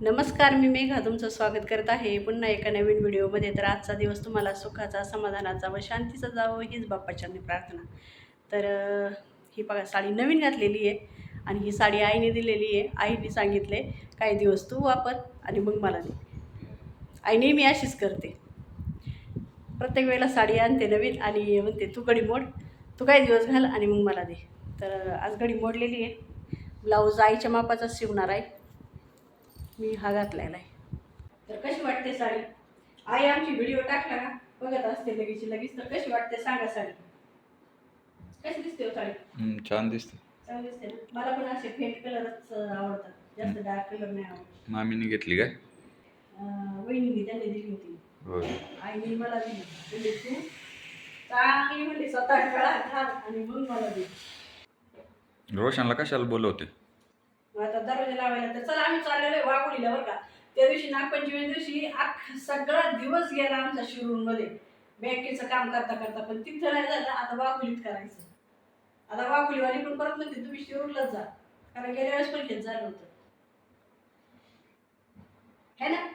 नमस्कार मी मेघा तुमचं स्वागत करत आहे. पुन्हा एका नवीन व्हिडिओमध्ये तर आजचा दिवस तुम्हाला सुखाचा समाधानाचा व शांतीचा जावं हीच बाप्पाच्यांनी प्रार्थना. तर ही बघा साडी नवीन घातलेली आहे आणि ही साडी आईने दिलेली आहे. आईने सांगितले काही दिवस तू वापर आणि मग मला दे. आईने मी अशीच करते. प्रत्येक वेळेला साडी आणते नवीन आणि म्हणते तू घडी मोड तू काही दिवस घाल आणि मग मला दे. तर आज घडी मोडलेली आहे. ब्लाऊज आईच्या मापाचाच शिवणार आहे. मी हा घातलेला आहे तर कशी वाटते साडी? आई आमची व्हिडिओ टाकला का बघत असते लगेच लगेच. तर कशी वाटते सांगा साडी? कशी दिसते हो साडी? हम्म, छान दिसते. चांगली दिसते ना? मला पण असे फेंट कलरच आवडतात. जास्त डार्क कलर नाही आवडत. मामीने घेतली काय? अं, वहिनीने त्यांनी दिली होती. होय. आईने मला दिली. म्हणजे तू चांगली म्हणजे स्वतः कळा घाल आणि मग मला दे. रोशनला कशाला बोलवते? आता दरवाजा लावायला तर चला आम्ही चाललेलो आहे वाघोलीला बरं का. त्या दिवशी नागपंचमी दिवशी अख्खा सगळा दिवस गेला आमचा शिरूरमध्ये बँकेचं काम करता करता पण तिथं नाही झालं आता वाघोलीत करायचं. आता वाघोलीवाली पण परत म्हणते तुम्ही शिरूरलाच जा. कारण गेल्या वेळेस पण घेत झालं होतं. है ना?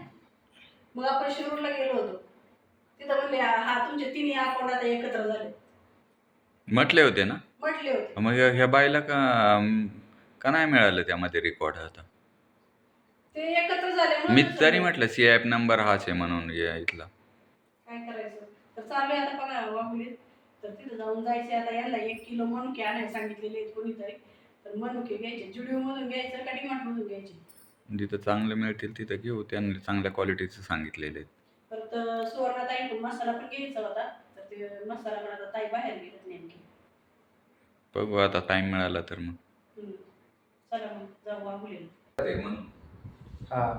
मग आपण शिरूरला गेलो होतो. तिथं म्हणले हा तुमचे तिन्ही अकाउंट आता एकत्र झाले. म्हटले होते ना? म्हटले होते. मग ह्या बाईला का का नाही मिळालं त्यामध्ये रेकॉर्ड आता? ते एकत्र झाले म्हणून मी तरी. म्हटलं सी ॲप नंबर हाच आहे म्हणून या इथला. काय करायचं? तर चाललोय आता बघा वाहुलीत तर तिथं जाऊन जायचे आता याला. एक किलो मनुके आणायला सांगितलेले आहेत कोणीतरी. तर मनुके घ्यायचे. जुडिओ मधून घ्यायचं का डिमार्ट मधून घ्यायचे? जिथं चांगले मिळतील तिथं घेऊ. त्यांनी चांगल्या क्वालिटीचं सांगितलेले आहेत परत पण मसाला पण घ्यायचा होता. तर ते मसाला पण आता ताई बाहेर गेलेत नेमकी. बघू आता टाइम मिळाला तर मग. चला मग जाऊ वाहुलीला हा.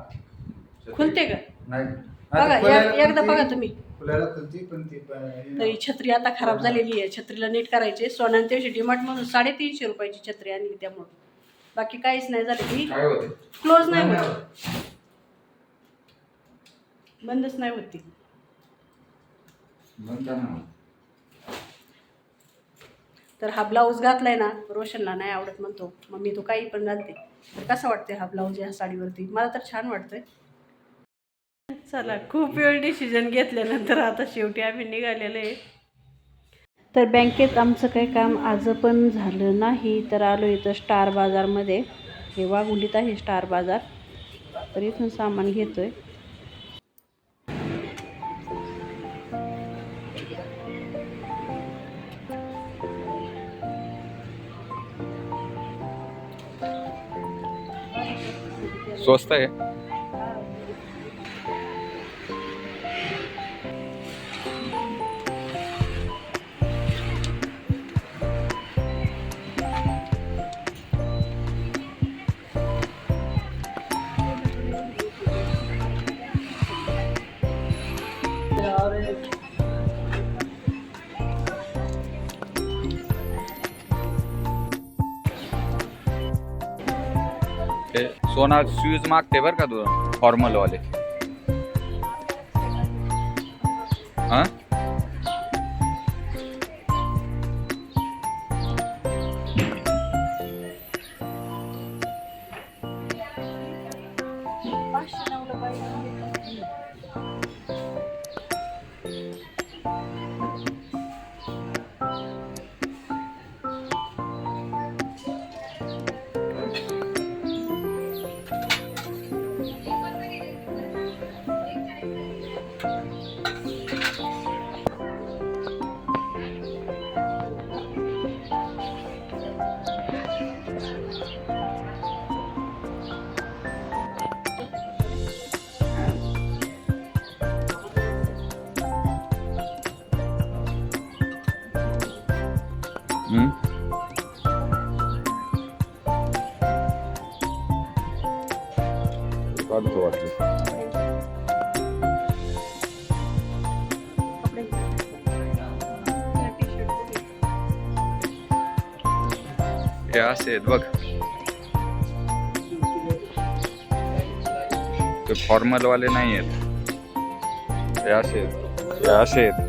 खुलते का? नाही. बघा आता एक- खुलायला एकदा खुलती- बघा तुम्ही. खुलायला खुलती पण ती पण तर ही छत्री आता खराब झालेली आहे. छत्रीला नीट करायचे. सोनाने दिवशी डिमार्ट मधून साडेतीनशे रुपयाची छत्री आणली त्यामुळे बाकी काहीच नाही झालं ती काय होते? क्लोज नाही होत. बंदच नाही होती. तर हा ब्लाऊज घातलाय ना रोशनला नाही आवडत म्हणतो. मम्मी तू काही पण घालते. तर कसं वाटते हा ब्लाऊज या साडीवरती? मला तर छान वाटतंय. चला खूप वेळ डिसिजन घेतल्यानंतर आता शेवटी आम्ही निघालेलो आहे. तर बँकेत आमचं काही काम आज पण झालं नाही तर आलो इथं स्टार बाजारमध्ये. हे वाघुलीत आहे स्टार बाजार. तर इथून सामान घेतोय. स्वस्त आहे. सोना शूज मागते बरं का तू? फॉर्मल काढतो वाटलं. हे असे आहेत बघ. ते फॉर्मल वाले नाही आहेत ते असे आहेत. ते असे आहेत.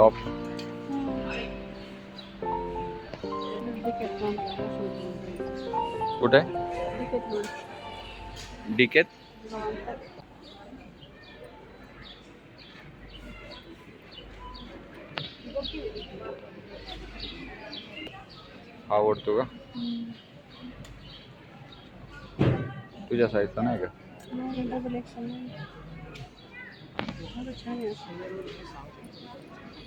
टॉप कुठे डिकेत आवडतो का तुझ्या साईजचा नाही का छान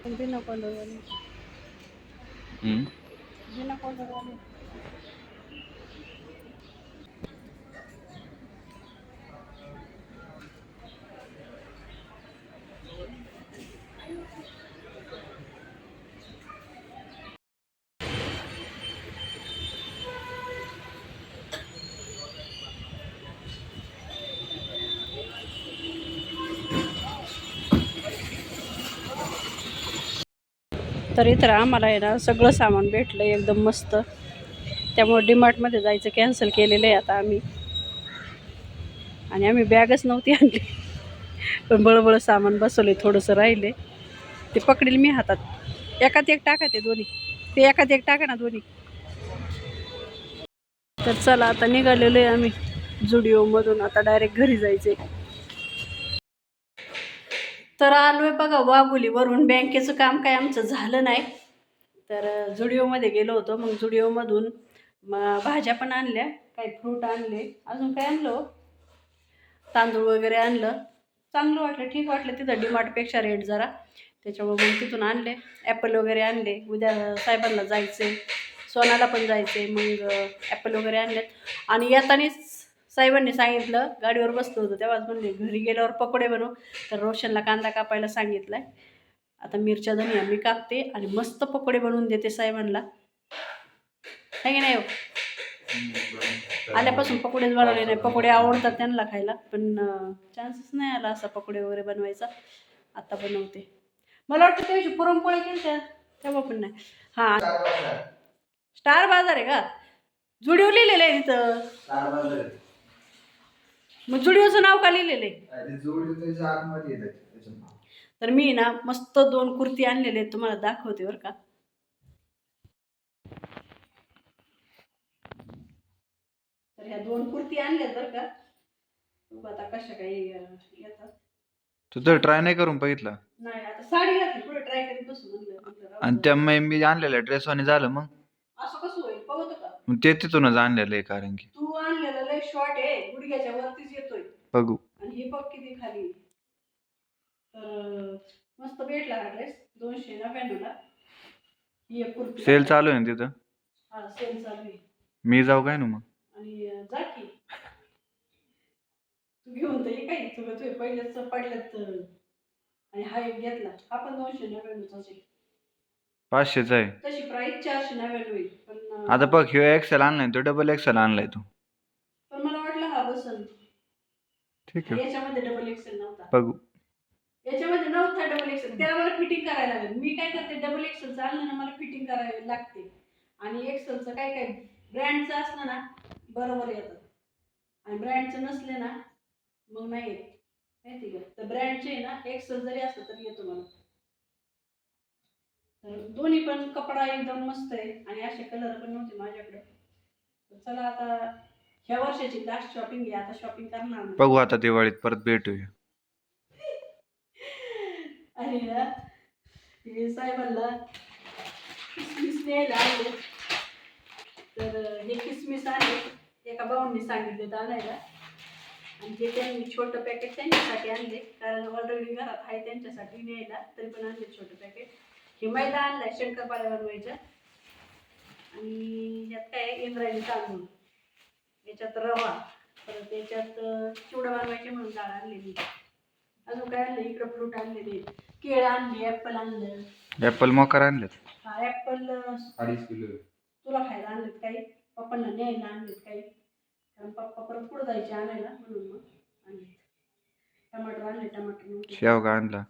आहे असं. पण बिना कॉलरवाले हम्म. बिना तर इथं आम्हाला आहे ना सगळं सामान भेटलं एकदम मस्त. त्यामुळे डीमार्टमध्ये जायचं कॅन्सल केलेलं आहे आता आम्ही. आणि आम्ही बॅगच नव्हती आणली. पण बळबळ सामान बसवले थोडंसं राहिले ते पकडील मी हातात. एकात एक टाका ते दोन्ही. ते एकात एक टाका ना दोन्ही. तर चला आता निघालेलो आहे आम्ही. जुडिओमधून आता डायरेक्ट घरी जायचे तर आहे बघा वाघोलीवरून. बँकेचं काम काय आमचं झालं नाही. तर जुडिओमध्ये गेलो होतो. मग जुडिओमधून मग भाज्या पण आणल्या. काही फ्रूट आणले. अजून काय आणलं हो? तांदूळ वगैरे आणलं. चांगलं वाटलं ठीक वाटलं. तिथं डीमार्टपेक्षा रेट जरा. त्याच्यामुळे मग तिथून आणले. ॲपल वगैरे आणले. उद्या साहेबांना जायचे सोनाला पण जायचे मग ॲपल वगैरे आणले आणि येतानीच साहेबांनी सांगितलं गाडीवर बसलो होतो तेव्हाच म्हणले घरी गेल्यावर पकोडे बनव. तर रोशनला कांदा कापायला सांगितलं आहे आता मिरच्या धनिया मी कापते आणि मस्त पकोडे बनवून देते साहेबांना. आहे की नाही हो? आल्यापासून पकोडेच बनवले नाही. पकोडे आवडतात त्यांना खायला पण चान्सेस नाही आला असा पकोडे वगैरे बनवायचा. आता बनवते. मला वाटतं त्या दिवशी पुरणपोळ्या केल्या तेव्हा पण नाही. हां. स्टार बाजार. आहे का? जुडिओ लिहिलेलं आहे तिथं. मग जुडिओचं नाव का लिहिलेलं आहे? आणि जोडी त्याच्या आतमध्ये येतात त्याच्या नाव. तर मी ना मस्त दोन कुर्ती आणलेले आहेत तुम्हाला दाखवते बरं का. तर ह्या दोन कुर्ती आणल्यात बरं का. बघू आता कशा काही अं, येतात. तू तर ट्राय नाही करून बघितला. नाही आता साडी घातली पुढे ट्राय करीत बसू म्हणलं म्हणलं राहू आणि. त्या मी मी आणलेल्या ड्रेसवाने झालं मग. असं कसं होईल? बघतो का मग ते तिथूनच आणलेलं आहे कारण की. तू शॉर्ट आहे गुडघ्याच्या वरतीच येतोय. बघू. आणि ही बघ किती खाली. तर मस्त भेटला हा ड्रेस दोनशे नव्याण्णवला. ही एक कुर्ती. सेल चालू आहे ना तिथं? हा सेल चालू आहे. मी जाऊ काय ना मग? आणि अं, जा की. तू घेऊन तर ये काही. तुला तुझे पहिलेच पडल्यात अं, आणि हा एक घेतला. हा पण दोनशे नव्याण्णवचाच आहे. पाचशेच आहे. तशी प्राईस चारशे नव्याण्णव आहे. पण अं, आता बघ ह्यो एक्सेल आणलाय तो डबल एक्सेल आणलाय तू पण मला वाटलं हा बसन ठीक आहे. याच्यामध्ये डबल एक्सेल नव्हता. बघू. याच्यामध्ये नव्हता डबल एक्सेल त्याला मला फिटिंग करायला लागेल. मी काय करते डबल एक्सेल चाललं ना मला फिटिंग करायला लागते. आणि एक्सेलचं काय काय ब्रँडचं असलं ना बरोबर येतं. आणि ब्रँडचं नसले ना मग नाही येत. माहिती का? तर ब्रँडचे आहे ना एक्सेल जरी असलं तरी येतो मला. तर दोन्ही पण कपडा एकदम मस्त आहे. आणि असे कलर पण नव्हते माझ्याकडे. तर चला आता ह्या वर्षाची लास्ट शॉपिंग आहे आता शॉपिंग करणार नाही. बघू आता दिवाळीत परत भेटूया. आणि ना हे साहेबांना किसमिस न्यायला आले. तर हे किसमिस आले एका भाऊंनी सांगितले आणायला. आणि ते त्यांनी छोटं पॅकेट त्यांच्यासाठी आणले. कारण ऑलरेडी घरात आहे त्यांच्यासाठी न्यायला तरी पण आणले छोटं पॅकेट हे मैदा आणलाय शंकरपाळ्या बनवायच्या. आणि यात काय? इंद्रायणी तांदूळ याच्यात रवा परत याच्यात चिवडा बनवायचे म्हणून डाळ आणलेली. अजून काय आणलं इकडं फ्रूट आणलेले केळं आणली ॲपल आणलं. ऍपल मोकार आणलेत? हा ॲपल अडीच किलो. तुला खायला आणलेत काही? पप्पांना न्यायला आणलेत काही? कारण पप्पा परत पुढे जायचे आणायला म्हणून मग आणले टमाटर आणले टमाटर नव्हते. शेवगा आणला.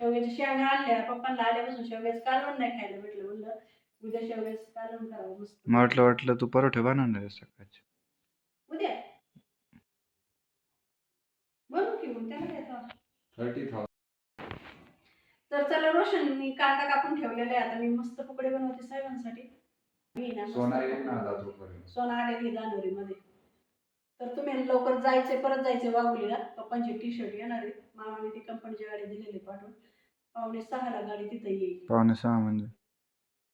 शेवग्याच्या शेंगा आणल्या. पप्पांना आल्यापासून शेवग्याचं कालवण नाही खायला भेटलं म्हणलं. उद्या शेवग्याचं कालवण करावं मस्त. मला वाटलं वाटलं तू परोठे बनवणार आहेस सकाळचे. उद्या. बनवू की मग त्याला आता. थर्टी थाउजंड तर चला रोशननी कांदा कापून ठेवलेला आहे. आता मी मस्त पकोडे बनवते साहेबांसाठी. मी ना मस्त सोना येईल ना पकोडे- जातो पर्यंत सोना आलेली जानेवारीमध्ये तर तुम्ही लवकर जायचे परत जायचे वाघुलीला. पप्पांचे टी शर्ट येणार आहे. मामाने ती कंपनीची गाडी दिलेली पाठवून. पावणे सहाला गाडी तिथं येईल. पावणे सहा म्हणजे.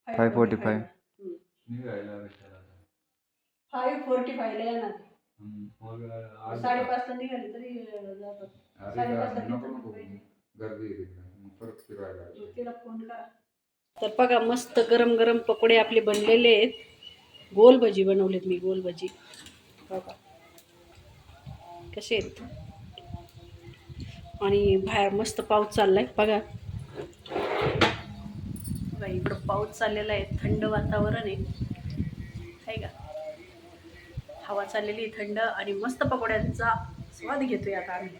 545. निघायला फाईव्ह फोर्टी फायला येणार. मग आज- साडेपाचला निघाले तरी अं, जातात. अरे साडेपाचला नको तिथं नको पाहिजे. गर्दी आहे तिकडे. मग परत फिरायला मग तिला फोन करा. तर बघा मस्त गरम गरम पकोडे आपले बनलेले आहेत. गोल भजी बनवलेत मी गोल भजी. बघा. कसे आहेत? आणि बाहेर मस्त पाऊस चाललाय. बघा. बघा इकडं पाऊस चाललेला आहे. थंड वातावरण आहे. हवा चाललेली थंड आणि मस्त पकोड्यांचा स्वाद घेतोय आता आम्ही.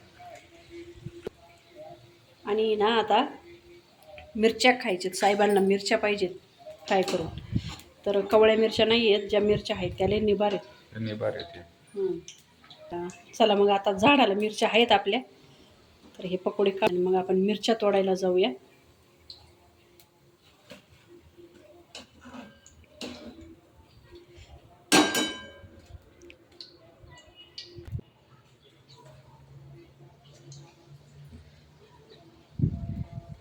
आणि ना आता मिरच्या खायच्यात साहेबांना मिरच्या पाहिजेत फ्राय करून. तर कवळ्या मिरच्या नाही आहेत ज्या मिरच्या आहेत त्याला निबार आहेत. हम्म. आता चला मग आता झाडाला मिरच्या आहेत आपल्या. तर हे पकोडे का मग आपण मिरच्या तोडायला जाऊया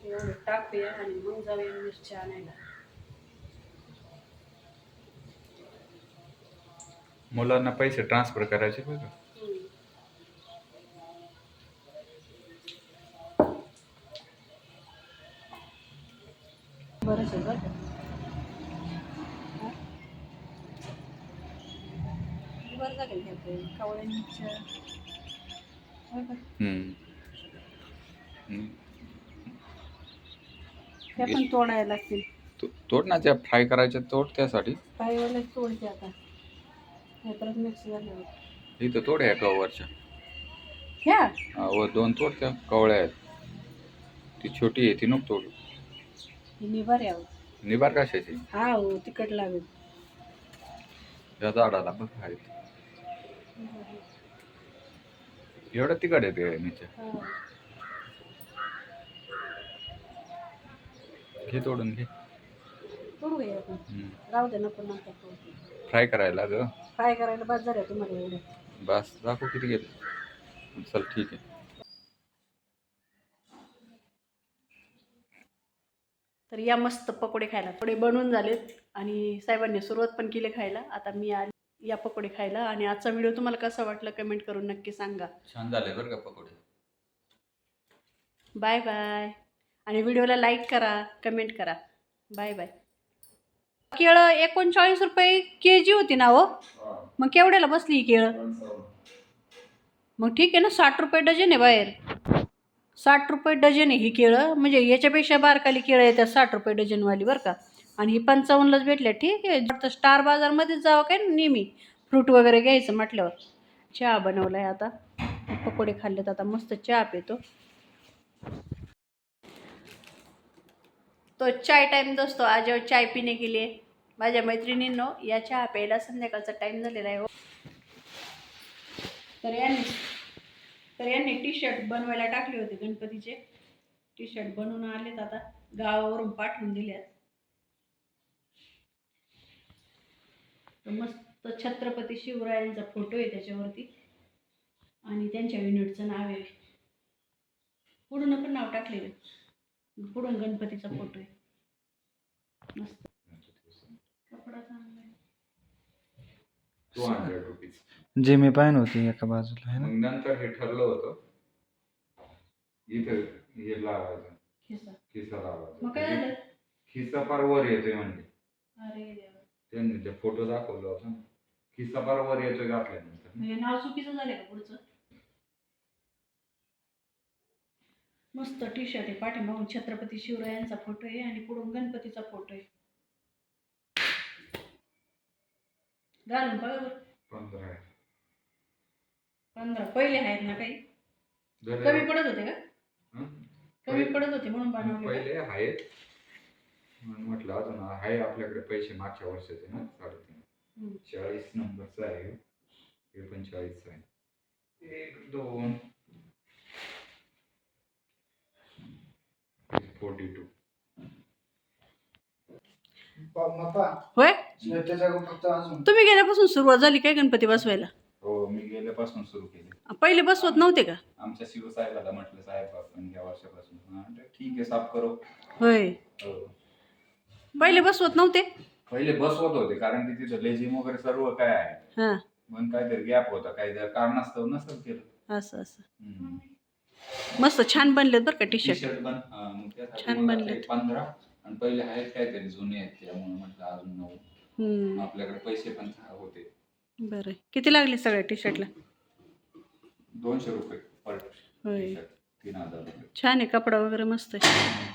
एवढं टाकूया आणि मग जाऊया मिरच्या आणायला. मुलांना पैसे ट्रान्सफर करायचे बघा बरं ते कावळ्या मिरच्या? हम्म. त्या पण तोडायला लागतील. तो- तोड ना त्या फ्राय करायच्या तोड त्यासाठी. पायवाले तोडते आता. हे परत मिक्स इथं तोड आहे कवरच्या ह्या? हा, व दोन तोड त्या कवळ्या आहेत. ती छोटी आहे ती नको तोड. हे निभार यावं. निबार कशाची? हा हो तिकट लागेल. या झाडाला बघ आहेत एवढं तिकड येते नीचे. हा. घे तोडून घे. तोडू आपण. हम्म. राहू दे नको नंतर तोडू फ्राय करायला ग. फ्राय करायला बाद झाल्या तुम्हाला एवढे. बस दाखव किती गेले. चल ठीक आहे. तर या मस्त पकोडे खायला. पकोडे बनवून झालेत आणि साहेबांनी सुरुवात पण केली खायला. आता मी आली या पकोडे खायला आणि आजचा व्हिडिओ तुम्हाला कसा वाटला कमेंट करून नक्की सांगा. छान झाले बरं का पकोडे. Bye bye. आणि व्हिडिओला लाईक करा कमेंट करा. Bye bye. केळं एकोणचाळीस रुपये के जी होती ना हो? मग केवढ्याला बसली ही केळं? मग ठीक आहे ना साठ रुपये डझन आहे बाहेर. साठ रुपये डझन आहे ही केळं. म्हणजे याच्यापेक्षा बारकाली केळं येतात साठ रुपये डझनवाली बरं का. आणि ही पंचावन्नलाच भेटल्या. ठीक आहे. स्टार बाजारमध्येच जावं काय नेहमी? फ्रूट वगैरे घ्यायचं म्हटल्यावर. चहा बनवला आहे आता. पकोडे खाल्लेत. आता मस्त चहा पितो. तो चाय टाईम दोस्तो आज चाय पिणे गेले माझ्या मैत्रिणींनो या चहा प्यायला संध्याकाळचा टाईम झालेला आहे हो. तर यांनी तर यांनी टी शर्ट बनवायला टाकले होते गणपतीचे. टी शर्ट बनवून आलेत आता. गावावरून पाठवून दिल्यात. मस्त छत्रपती शिवरायांचा फोटो आहे त्याच्यावरती. आणि त्यांच्या युनिटचं नाव आहे. पूर्ण पण नाव टाकलेलं. पुढून गणपतीचा फ़ोटो आहे. मस्त. कपडा चांगला आहे. टू हंड्रेड रुपीज़ जे मी पाहिन होती एका बाजूला आहे ना. मग नंतर हे ठरलं होतं. इथं हे लावायचं. खिसा. खिसा मग लावायचा काय झालं? खिसा फार वर येतोय म्हणजे. अरे देवा. त्यांनी ते फ़ोटो दाखवला होता. खिसा फार वर येतोय घातल्यानंतर. म्हणजे नाव चुकीचं झालं का पुढचं? मस्त टी शर्ट आहे पाठीमागून छत्रपती शिवरायांचा फोटो आहे आणि पुढून गणपतीचा फोटो आहे. घालून बघा पंधरा पहिले आहेत ना काही? कमी पडत होते का? कमी पडत होते म्हणून बनवले? पहिले आहेत म्हणून म्हटलं अजून आहे आपल्याकडे पैसे मागच्या वर्षाचे ना? साडेतीन. चाळीस नंबरचा आहे. हे पण चाळीसचा आहे. एक दोन. फोर्टी टू होय? तुम्ही गेल्यापासून सुरुवात झाली काय गणपती बसवायला? हो मी गेल्यापासून सुरू केले. पहिले बसवत नव्हते का? आमच्या शिवसाहेबाला म्हटलं साहेब आपण या वर्षापासून. हा, म्हटलं, ठीक आहे साफ करो. होय. हो. पहिले बसवत नव्हते? पहिले बसवत होते कारण की तिथं लेझिम वगैरे सर्व काय आहे. हां. पण काहीतरी गॅप होता काही जर कारणास्तव नसेल केलं. असं असं. हम्म. मस्त छान बनलेत बरं का टी शर्ट टी-शर्ट पण हा, मग त्यासाठी छान मग बनलेत. ते पंधरा. आणि पहिले आहेत काहीतरी जुने आहेत त्यामुळे म्हटलं अजून नऊ. हम्म, आपल्याकडे पैसे पण होते. बरं. किती लागले सगळ्या टी शर्टला दोनशे रुपये पर होय. टी-शर्ट तीन हजार रुपये. छान आहे कपडा वगैरे मस्त आहे.